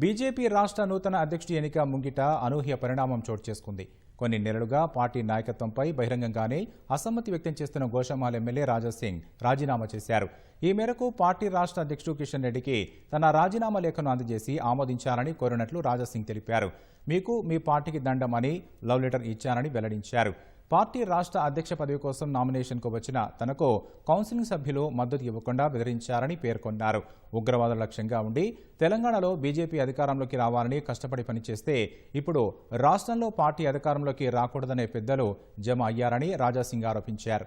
BJP రాష్ట్ర నూతన అధ్యక్షుడి ఎన్నిక ముంగిట అనూహ్య పరిణామం చోటు చేసుకుంది. కొన్ని నెలలుగా పార్టీ నాయకత్వంపై బహిరంగంగానే అసమ్మతి వ్యక్తం చేస్తున్న గోషమాల్ ఎమ్మెల్యే రాజాసింగ్ రాజీనామా చేశారు. ఈ మేరకు పార్టీ రాష్ట్ర అధ్యక్షుడు కిషన్ రెడ్డికి తన రాజీనామా లేఖను అందజేసి ఆమోదించాలని కోరినట్లు రాజాసింగ్ తెలిపారు. మీకు మీ పార్టీకి దండమని లవ్ లెటర్ ఇచ్చానని వెల్లడించారు. పార్టీ రాష్ట్ర అధ్యక్ష పదవి కోసం నామినేషన్కు వచ్చిన తనకు కౌన్సిలింగ్ సభ్యులు మద్దతు ఇవ్వకుండా బెదిరించారని పేర్కొన్నారు. ఉగ్రవాద లక్ష్యంగా ఉండి తెలంగాణలో బీజేపీ అధికారంలోకి రావాలని కష్టపడి పనిచేస్తే ఇప్పుడు రాష్ట్రంలో పార్టీ అధికారంలోకి రాకూడదనే పెద్దలు జమ అయ్యారని రాజాసింగ్ ఆరోపించారు.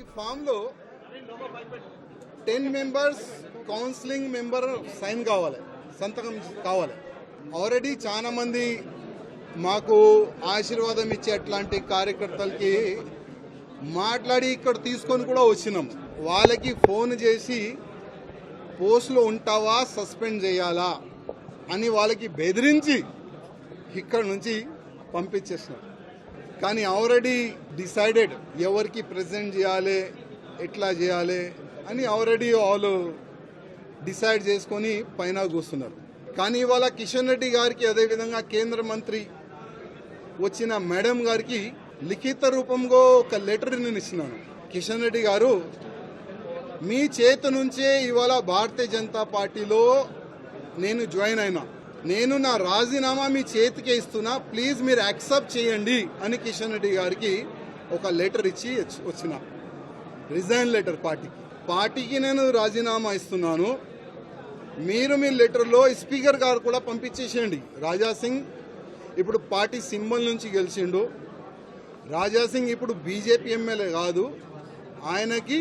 ఈ ఫామ్లో ten members counselling member sign కావాలి సంతకం కావాలి. ఆల్రెడీ చాలా మంది మాకు ఆశీర్వాదం ఇచ్చే అట్లాంటి కార్యకర్తలకి మాట్లాడి ఇక్కడ తీసుకొని కూడా వచ్చినాం. వాళ్ళకి ఫోన్ చేసి పోస్ట్లో ఉంటావా సస్పెండ్ చేయాలా అని వాళ్ళకి బెదిరించి ఇక్కడ నుంచి పంపించేసినాం. కానీ ఆల్రెడీ డిసైడెడ్ ఎవరికి ప్రజెంట్ చేయాలి ఎట్లా చేయాలి అని ఆల్రెడీ వాళ్ళు డిసైడ్ చేసుకొని పైన కూస్తున్నారు కానీ ఇవాళ కిషన్ రెడ్డి గారికి అదేవిధంగా కేంద్ర మంత్రి వచ్చిన మేడం గారికి లిఖిత రూపంలో ఒక లెటర్ నేను ఇచ్చినాను కిషన్ రెడ్డి గారు మీ చేతి నుంచే ఇవాళ భారతీయ జనతా పార్టీలో నేను జాయిన్ అయినా. నేను నా రాజీనామా మీ చేతికే ఇస్తున్నా. ప్లీజ్ మీరు యాక్సెప్ట్ చేయండి అని కిషన్ రెడ్డి గారికి ఒక లెటర్ ఇచ్చి వచ్చిన. రిజైన్ లెటర్ పార్టీకి పార్టీకి నేను రాజీనామా ఇస్తున్నాను. మీరు మీ లెటర్లో స్పీకర్ గారు కూడా పంపించేసేయండి. రాజా సింగ్ ఇప్పుడు పార్టీ సింబల్ నుంచి గెలిచిండు. రాజా సింగ్ ఇప్పుడు బీజేపీ ఎమ్మెల్యే కాదు. ఆయనకి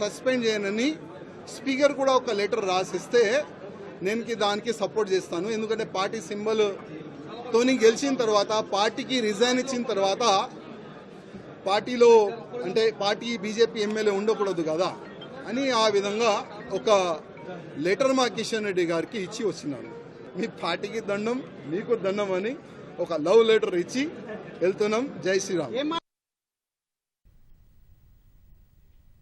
సస్పెండ్ చేయనని స్పీకర్ కూడా ఒక లెటర్ రాసిస్తే నేను దానికి సపోర్ట్ చేస్తాను. ఎందుకంటే పార్టీ సింబల్ తోని గెలిచిన తర్వాత పార్టీకి రిజైన్ ఇచ్చిన తర్వాత పార్టీలో అంటే పార్టీ బీజేపీ ఎమ్మెల్యే ఉండకూడదు కదా అని ఆ విధంగా ఒక లెటర్ మా కిషన్ రెడ్డి గారికి ఇచ్చి వచ్చినాను మీ పార్టీకి దండం మీకు దండం అని ఒక లవ్ లెటర్ ఇచ్చి వెళ్తున్నాం. జై శ్రీరామ్.